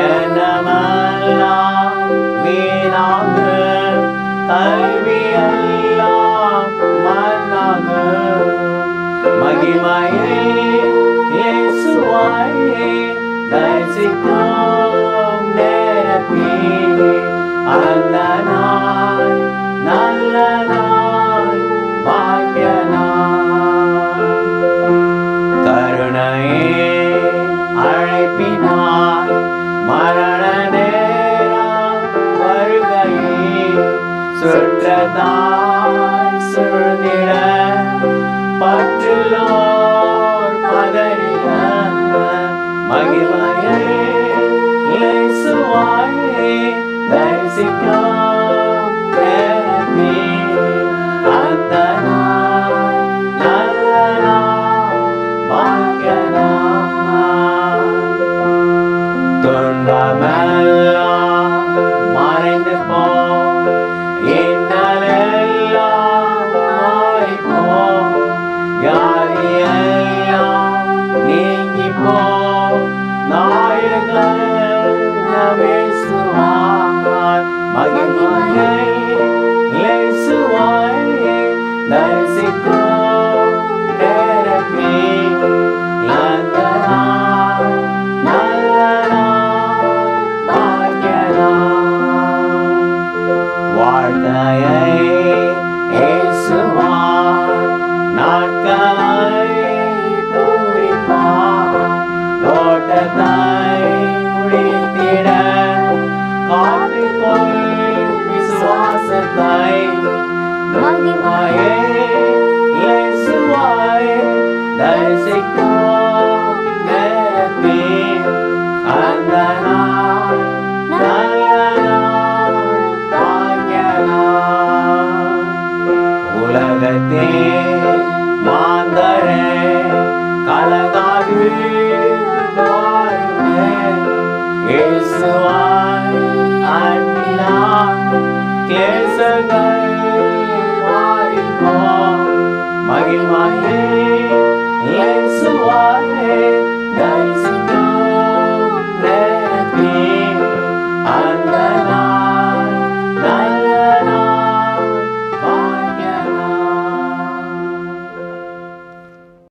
எனமெல்லாம் வீணாக கல்வியெல்லாம் மண்ணாக மகிமையே இயேசுவாயே தரிசிக்கும் நேரத்தே அந்த நாள் நல்ல நாள் பாக்கிய நாள் கருணையே சுற்றத்தாய் சுழ்ந்திட பற்றுள்ளோர் பதறிட மகிமையே இயேசுவாயே தரிசிக்கும் நேரத்தில் அந்த நாள் நல்ல நாள் Jai காத்துக்கொள் விசுவாசத்தை மகிமையே இயேசுவாயே தரிசிக்கும் நேரத்தில் அந்த நாள் நல்ல நாள் பாக்கிய நாள் உலகத்தே மாந்தரே